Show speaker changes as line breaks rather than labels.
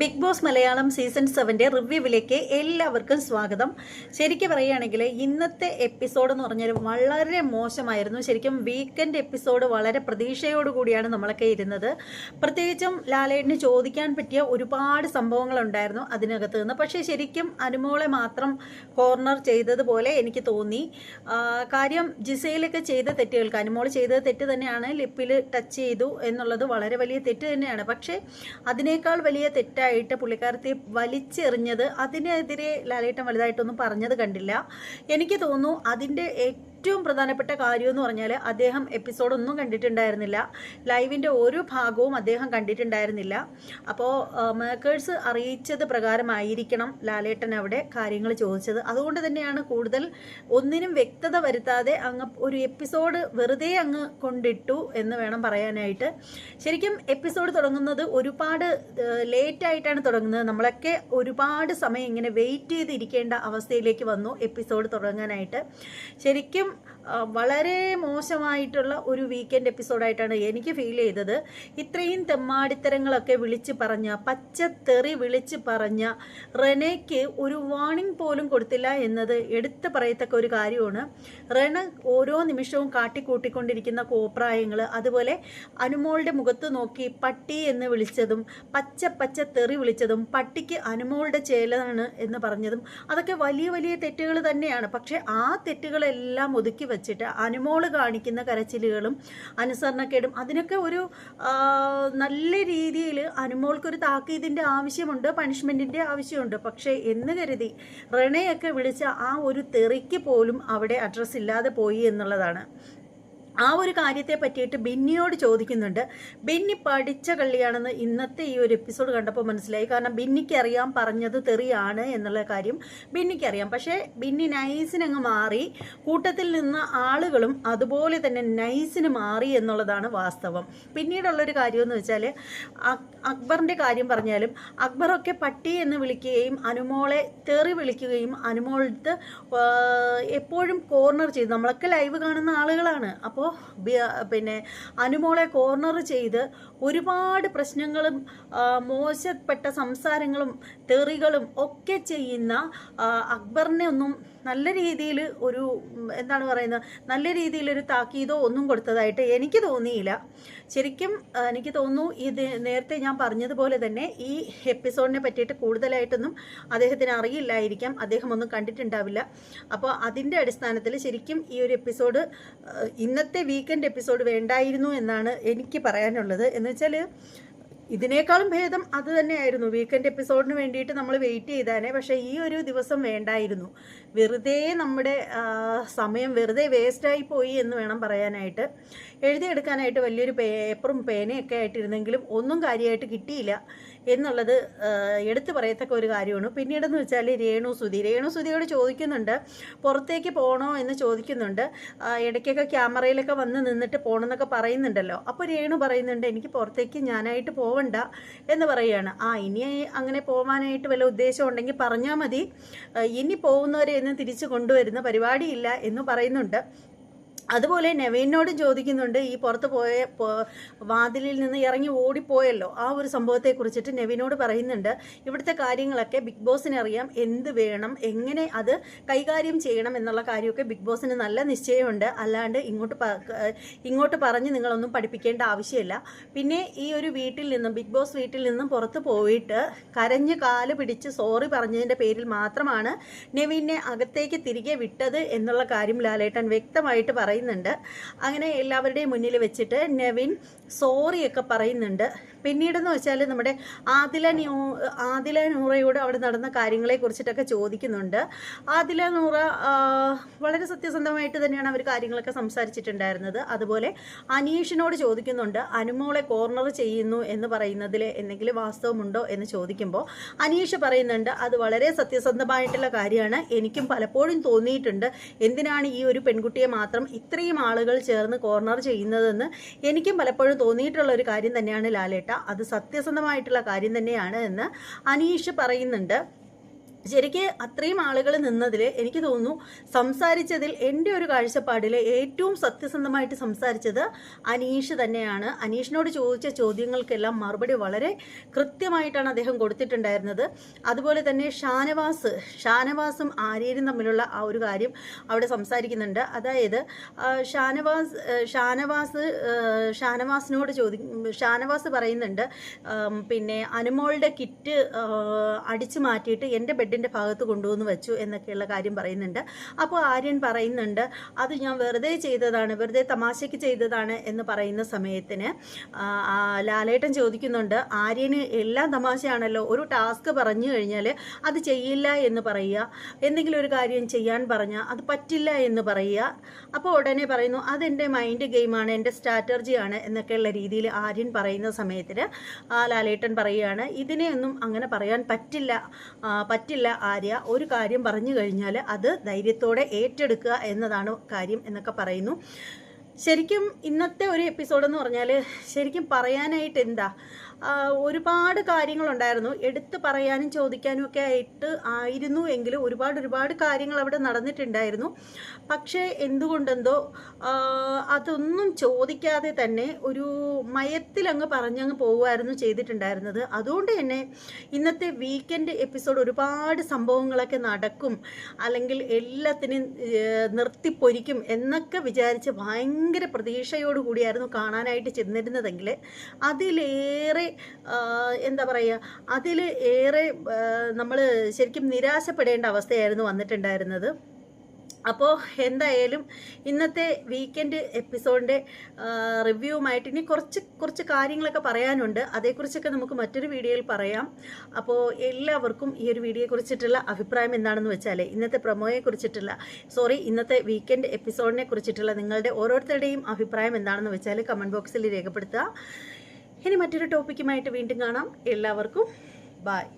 Big Boss Malayalam season സെവന്റെ റിവ്യൂവിലേക്ക് എല്ലാവർക്കും സ്വാഗതം. ശരിക്കും പറയുകയാണെങ്കിൽ ഇന്നത്തെ എപ്പിസോഡ് എന്ന് പറഞ്ഞാൽ വളരെ മോശമായിരുന്നു. ശരിക്കും വീക്കെൻഡ് എപ്പിസോഡ് വളരെ പ്രതീക്ഷയോടുകൂടിയാണ് നമ്മളൊക്കെ ഇരുന്നത്. പ്രത്യേകിച്ചും ലാലേട്ടിന് ചോദിക്കാൻ പറ്റിയ ഒരുപാട് സംഭവങ്ങളുണ്ടായിരുന്നു അതിനകത്ത് നിന്ന്. പക്ഷേ ശരിക്കും അനുമോളെ മാത്രം കോർണർ ചെയ്തതുപോലെ എനിക്ക് തോന്നി. കാര്യം ജിസയിലൊക്കെ ചെയ്ത തെറ്റുകൾക്ക് അനുമോൾ ചെയ്ത തെറ്റ് തന്നെയാണ് ലിപ്പിൽ ടച്ച് ചെയ്തു എന്നുള്ളത് വളരെ വലിയ തെറ്റ് തന്നെയാണ്. പക്ഷേ അതിനേക്കാൾ വലിയ തെറ്റായിട്ട് പുള്ളിക്കാരത്തെ വലിച്ചെറിഞ്ഞത് അതിനെതിരെ ലാലേട്ടൻ വലുതായിട്ടൊന്നും പറഞ്ഞത് കണ്ടില്ല. എനിക്ക് തോന്നുന്നു അതിന്റെ ഏറ്റവും പ്രധാനപ്പെട്ട കാര്യം എന്ന് പറഞ്ഞാൽ അദ്ദേഹം എപ്പിസോഡ് ഒന്നും കണ്ടിട്ടുണ്ടായിരുന്നില്ല. ലൈവിന്റെ ഒരു ഭാഗവും അദ്ദേഹം കണ്ടിട്ടുണ്ടായിരുന്നില്ല. അപ്പോൾ മേക്കേഴ്സ് അറിയിച്ചത് പ്രകാരമായിരിക്കണം ലാലേട്ടൻ അവിടെ കാര്യങ്ങൾ ചോദിച്ചത്. അതുകൊണ്ട് തന്നെയാണ് കൂടുതൽ ഒന്നിനും വ്യക്തത വരുത്താതെ അങ്ങ് ഒരു എപ്പിസോഡ് വെറുതെ അങ്ങ് കൊണ്ടിട്ടു എന്ന് വേണം പറയാനായിട്ട്. ശരിക്കും എപ്പിസോഡ് തുടങ്ങുന്നത് ഒരുപാട് ലേറ്റായിട്ടാണ് തുടങ്ങുന്നത്. നമ്മളൊക്കെ ഒരുപാട് സമയം ഇങ്ങനെ വെയിറ്റ് ചെയ്തിരിക്കേണ്ട അവസ്ഥയിലേക്ക് വന്നു എപ്പിസോഡ് തുടങ്ങാനായിട്ട്. ശരിക്കും ആ, വളരെ മോശമായിട്ടുള്ള ഒരു വീക്കെൻഡ് എപ്പിസോഡായിട്ടാണ് എനിക്ക് ഫീൽ ചെയ്തത്. ഇത്രയും തെമ്മാടിത്തരങ്ങളൊക്കെ വിളിച്ച് പറഞ്ഞ പച്ചത്തെറി വിളിച്ച് പറഞ്ഞ റെനയ്ക്ക് ഒരു വാണിംഗ് പോലും കൊടുത്തില്ല എന്നത് എടുത്തു പറയത്തക്ക ഒരു കാര്യമാണ്. റെന ഓരോ നിമിഷവും കാട്ടിക്കൂട്ടിക്കൊണ്ടിരിക്കുന്ന കോപ്രായങ്ങൾ അതുപോലെ അനുമോളുടെ മുഖത്ത് നോക്കി പട്ടി എന്ന് വിളിച്ചതും പച്ച പച്ച തെറി വിളിച്ചതും പട്ടിക്ക് അനുമോളുടെ ചേലാണ് എന്ന് പറഞ്ഞതും അതൊക്കെ വലിയ വലിയ തെറ്റുകൾ തന്നെയാണ്. പക്ഷെ ആ തെറ്റുകളെല്ലാം ഒതുക്കി വെച്ചിട്ട് അനുമോൾ കാണിക്കുന്ന കരച്ചിലുകളും അനുസരണക്കേടും അതിനൊക്കെ ഒരു നല്ല രീതിയിൽ അനുമോൾക്കൊരു താക്കീതിന്റെ ആവശ്യമുണ്ട് പണിഷ്മെന്റിന്റെ ആവശ്യമുണ്ട്. പക്ഷേ എന്ന് കരുതി റെണയൊക്കെ വിളിച്ച ആ ഒരു തെറിക്ക് പോലും അവിടെ അഡ്രസ്സ് ഇല്ലാതെ പോയി എന്നുള്ളതാണ്. ആ ഒരു കാര്യത്തെ പറ്റിയിട്ട് ബിന്നിയോട് ചോദിക്കുന്നുണ്ട്. ബിന്നി പഠിച്ച കള്ളിയാണെന്ന് ഇന്നത്തെ ഈ ഒരു എപ്പിസോഡ് കണ്ടപ്പോൾ മനസ്സിലായി. കാരണം ബിന്നിക്ക് അറിയാം പറഞ്ഞത് തെറിയാണ് എന്നുള്ള കാര്യം ബിന്നിക്ക് അറിയാം പക്ഷേ ബിന്നി നൈസിനങ്ങ് മാറി. കൂട്ടത്തിൽ നിന്ന് ആളുകളും അതുപോലെ തന്നെ നൈസിന് മാറി എന്നുള്ളതാണ് വാസ്തവം. പിന്നീടുള്ളൊരു കാര്യം എന്ന് വെച്ചാൽ അക്ബറിന്റെ കാര്യം പറഞ്ഞാലും അക്ബറൊക്കെ പട്ടി എന്ന് വിളിക്കുകയും അനുമോളെ തെറി വിളിക്കുകയും അനുമോളത്ത് എപ്പോഴും കോർണർ ചെയ്ത്. നമ്മളൊക്കെ ലൈവ് കാണുന്ന ആളുകളാണ്. അപ്പോൾ പിന്നെ അനുമോളെ കോർണർ ചെയ്ത് ഒരുപാട് പ്രശ്നങ്ങളും മോശപ്പെട്ട സംസാരങ്ങളും തെറികളും ഒക്കെ ചെയ്യുന്ന അക്ബറിനെ ഒന്നും നല്ല രീതിയിൽ ഒരു എന്താണ് പറയുന്നത് നല്ല രീതിയിലൊരു താക്കീതോ ഒന്നും കൊടുത്തതായിട്ട് എനിക്ക് തോന്നിയില്ല. ശരിക്കും എനിക്ക് തോന്നുന്നു ഇത് നേരത്തെ ഞാൻ പറഞ്ഞതുപോലെ തന്നെ ഈ എപ്പിസോഡിനെ പറ്റിയിട്ട് കൂടുതലായിട്ടൊന്നും അദ്ദേഹത്തിന് അറിയില്ലായിരിക്കാം. അദ്ദേഹം ഒന്നും കണ്ടിട്ടുണ്ടാവില്ല. അപ്പോൾ അതിന്റെ അടിസ്ഥാനത്തിൽ ശരിക്കും ഈ ഒരു എപ്പിസോഡ് ആ, ഇന്നത്തെ വീക്കെൻഡ് എപ്പിസോഡ് വേണ്ടായിരുന്നു എന്നാണ് എനിക്ക് പറയാനുള്ളത്. എന്ന് വെച്ചാൽ ഇതിനേക്കാളും ഭേദം അത് തന്നെയായിരുന്നു. വീക്കെൻഡ് എപ്പിസോഡിന് വേണ്ടിയിട്ട് നമ്മൾ വെയിറ്റ് ചെയ്താനേ പക്ഷേ ഈ ഒരു ദിവസം വേണ്ടായിരുന്നു. വെറുതെ നമ്മുടെ സമയം വെറുതെ വേസ്റ്റായി പോയി എന്ന് വേണം പറയാനായിട്ട്. എഴുതിയെടുക്കാനായിട്ട് വലിയൊരു പേപ്പറും പേനയൊക്കെ ആയിട്ടിരുന്നെങ്കിലും ഒന്നും കാര്യമായിട്ട് കിട്ടിയില്ല. എന്നുള്ളത് എടുത്തു പറയത്തക്ക ഒരു കാര്യമാണ്. പിന്നീടെന്ന് വെച്ചാൽ രേണു സുധി. രേണു സുധിയോട് ചോദിക്കുന്നുണ്ട് പുറത്തേക്ക് പോകണോ എന്ന് ചോദിക്കുന്നുണ്ട്. ഇടയ്ക്കൊക്കെ ക്യാമറയിലൊക്കെ വന്ന് നിന്നിട്ട് പോകണമെന്നൊക്കെ പറയുന്നുണ്ടല്ലോ. അപ്പോൾ രേണു പറയുന്നുണ്ട് എനിക്ക് പുറത്തേക്ക് ഞാനായിട്ട് പോവണ്ട എന്ന് പറയുകയാണ്. ആ ഇനി അങ്ങനെ പോകാനായിട്ട് വല്ല ഉദ്ദേശം ഉണ്ടെങ്കിൽ പറഞ്ഞാൽ മതി. ഇനി പോകുന്നവരെ ഒന്നും തിരിച്ചു കൊണ്ടുവരുന്ന പരിപാടിയില്ല എന്ന് പറയുന്നുണ്ട്. അതുപോലെ നവീനോട് ചോദിക്കുന്നുണ്ട് ഈ പുറത്ത് പോയ വാതിലിൽ നിന്ന് ഇറങ്ങി ഓടിപ്പോയല്ലോ? ആ ഒരു സംഭവത്തെ കുറിച്ചിട്ട് നവീനോട് പറയുന്നുണ്ട് ഇവിടുത്തെ കാര്യങ്ങളൊക്കെ ബിഗ് ബോസിന് അറിയാം എന്ത് വേണം എങ്ങനെ അത് കൈകാര്യം ചെയ്യണം എന്നുള്ള കാര്യമൊക്കെ ബിഗ് ബോസിന് നല്ല നിശ്ചയമുണ്ട്. അല്ലാണ്ട് ഇങ്ങോട്ട് ഇങ്ങോട്ട് പറഞ്ഞ് നിങ്ങളൊന്നും പഠിപ്പിക്കേണ്ട ആവശ്യമില്ല. പിന്നെ ഈ ഒരു വീട്ടിൽ നിന്നും ബിഗ് ബോസ് വീട്ടിൽ നിന്നും പുറത്ത് പോയിട്ട് കരഞ്ഞ് കാൽ പിടിച്ച് സോറി പറഞ്ഞതിന്റെ പേരിൽ മാത്രമാണ് നവീനെ അകത്തേക്ക് തിരികെ വിട്ടത് എന്നുള്ള കാര്യം ലാലേട്ടൻ വ്യക്തമായിട്ട് പറയുന്നുണ്ട്. അങ്ങനെ എല്ലാവരുടെയും മുന്നിൽ വെച്ചിട്ട് നെവിൻ സോറിയൊക്കെ പറയുന്നുണ്ട്. പിന്നീടെന്ന് വെച്ചാൽ നമ്മുടെ ആദില ന്യൂ ആദില നൂറയോട് അവിടെ നടന്ന കാര്യങ്ങളെ കുറിച്ചിട്ടൊക്കെ ചോദിക്കുന്നുണ്ട്. ആദില നൂറ വളരെ സത്യസന്ധമായിട്ട് തന്നെയാണ് അവർ കാര്യങ്ങളൊക്കെ സംസാരിച്ചിട്ടുണ്ടായിരുന്നത്. അതുപോലെ അനീഷിനോട് ചോദിക്കുന്നുണ്ട് അനുമോളെ കോർണർ ചെയ്യുന്നു എന്ന് പറയുന്നതിൽ എന്തെങ്കിലും വാസ്തവമുണ്ടോ എന്ന് ചോദിക്കുമ്പോൾ അനീഷ് പറയുന്നുണ്ട് അത് വളരെ സത്യസന്ധമായിട്ടുള്ള കാര്യമാണ്. എനിക്കും പലപ്പോഴും തോന്നിയിട്ടുണ്ട്. എന്തിനാണ് ഈ ഒരു പെൺകുട്ടിയെ മാത്രം ഇത്രയും ആളുകൾ ചേർന്ന് കോർണർ ചെയ്യുന്നതെന്ന് എനിക്കും പലപ്പോഴും തോന്നിയിട്ടുള്ള ഒരു കാര്യം തന്നെയാണ് ലാലേട്ട. അത് സത്യസന്ധമായിട്ടുള്ള കാര്യം തന്നെയാണ് എന്ന് അനീഷ് പറയുന്നുണ്ട്. ശരിക്ക് അത്രയും ആളുകൾ നിന്നതിൽ എനിക്ക് തോന്നുന്നു സംസാരിച്ചതിൽ എന്റെ ഒരു കാഴ്ചപ്പാടിൽ ഏറ്റവും സത്യസന്ധമായിട്ട് സംസാരിച്ചത് അനീഷ് തന്നെയാണ്. അനീഷിനോട് ചോദിച്ച ചോദ്യങ്ങൾക്കെല്ലാം മറുപടി വളരെ കൃത്യമായിട്ടാണ് അദ്ദേഹം കൊടുത്തിട്ടുണ്ടായിരുന്നത്. അതുപോലെ തന്നെ ഷാനവാസ് ഷാനവാസും ആര്യനും തമ്മിലുള്ള ആ ഒരു കാര്യം അവിടെ സംസാരിക്കുന്നുണ്ട്. അതായത് ഷാനവാസ് ഷാനവാസ് ഷാനവാസിനോട് ചോദി ഷാനവാസ് പറയുന്നുണ്ട് പിന്നെ അനുമോളുടെ കിറ്റ് അടിച്ചു മാറ്റിയിട്ട് എന്റെ ബെഡിന്റെ ഭാഗത്ത് കൊണ്ടുവന്ന് വെച്ചു എന്നൊക്കെയുള്ള കാര്യം പറയുന്നുണ്ട്. അപ്പോൾ ആര്യൻ പറയുന്നുണ്ട് അത് ഞാൻ വെറുതെ ചെയ്തതാണ് വെറുതെ തമാശയ്ക്ക് ചെയ്തതാണ് എന്ന് പറയുന്ന സമയത്തിന് ലാലേട്ടൻ ചോദിക്കുന്നുണ്ട് ആര്യന് എല്ലാം തമാശയാണല്ലോ ഒരു ടാസ്ക് പറഞ്ഞു കഴിഞ്ഞാൽ അത് ചെയ്യില്ല എന്ന് പറയുക എന്തെങ്കിലും ഒരു കാര്യം ചെയ്യാൻ പറഞ്ഞാൽ അത് പറ്റില്ല എന്ന് പറയുക. അപ്പോൾ ഉടനെ പറയുന്നു അതെന്റെ മൈൻഡ് ഗെയിമാണ് എന്റെ സ്ട്രാറ്റജിയാണ് എന്നൊക്കെയുള്ള രീതിയിൽ ആര്യൻ പറയുന്ന സമയത്തിന് ലാലേട്ടൻ പറയുകയാണ് ഇതിനെയൊന്നും അങ്ങനെ പറയാൻ പറ്റില്ല ആ, പറ്റില്ല ആര്യ. ഒരു കാര്യം പറഞ്ഞു കഴിഞ്ഞാൽ അത് ധൈര്യത്തോടെ ഏറ്റെടുക്കുക എന്നതാണ് കാര്യം എന്നൊക്കെ പറയുന്നു. ശരിക്കും ഇന്നത്തെ ഒരു എപ്പിസോഡ് എന്ന് പറഞ്ഞാൽ ശരിക്കും പറയാനായിട്ട് എന്താ? ഒരുപാട് കാര്യങ്ങളുണ്ടായിരുന്നു. എടുത്തു പറയാനും ചോദിക്കാനും ഒക്കെ ആയിട്ട് ആയിരുന്നു എങ്കിലും ഒരുപാട് ഒരുപാട് കാര്യങ്ങൾ അവിടെ നടന്നിട്ടുണ്ടായിരുന്നു. പക്ഷേ എന്തുകൊണ്ടെന്തോ അതൊന്നും ചോദിക്കാതെ തന്നെ ഒരു മയത്തിലങ്ങ് പറഞ്ഞങ്ങ് പോവുമായിരുന്നു ചെയ്തിട്ടുണ്ടായിരുന്നത്. അതുകൊണ്ട് തന്നെ ഇന്നത്തെ വീക്കെൻഡ് എപ്പിസോഡ് ഒരുപാട് സംഭവങ്ങളൊക്കെ നടക്കും അല്ലെങ്കിൽ എല്ലാത്തിനും നിർത്തിപ്പൊരിക്കും എന്നൊക്കെ വിചാരിച്ച് ഭയങ്കര പ്രതീക്ഷയോടുകൂടിയായിരുന്നു കാണാനായിട്ട് ചെന്നിരുന്നതെങ്കിൽ അതിലേറെ എന്താ പറയുക അതിൽ ഏറെ നമ്മൾ ശരിക്കും നിരാശപ്പെടേണ്ട അവസ്ഥയായിരുന്നു വന്നിട്ടുണ്ടായിരുന്നത്. അപ്പോൾ എന്തായാലും ഇന്നത്തെ വീക്കെൻഡ് എപ്പിസോഡിന്റെ റിവ്യൂവുമായിട്ട് ഇനി കുറച്ച് കുറച്ച് കാര്യങ്ങളൊക്കെ പറയാനുണ്ട്. അതേക്കുറിച്ചൊക്കെ നമുക്ക് മറ്റൊരു വീഡിയോയിൽ പറയാം. അപ്പോൾ എല്ലാവർക്കും ഈ ഒരു വീഡിയോയെ കുറിച്ചിട്ടുള്ള അഭിപ്രായം എന്താണെന്ന് വെച്ചാൽ ഇന്നത്തെ പ്രൊമോയെ കുറിച്ചിട്ടുള്ള സോറി ഇന്നത്തെ വീക്കെൻഡ് എപ്പിസോഡിനെ കുറിച്ചിട്ടുള്ള നിങ്ങളുടെ ഓരോരുത്തരുടെയും അഭിപ്രായം എന്താണെന്ന് വെച്ചാൽ കമന്റ് ബോക്സിൽ രേഖപ്പെടുത്തുക. ഇനി മറ്റൊരു ടോപ്പിക്കുമായിട്ട് വീണ്ടും കാണാം. എല്ലാവർക്കും ബായ്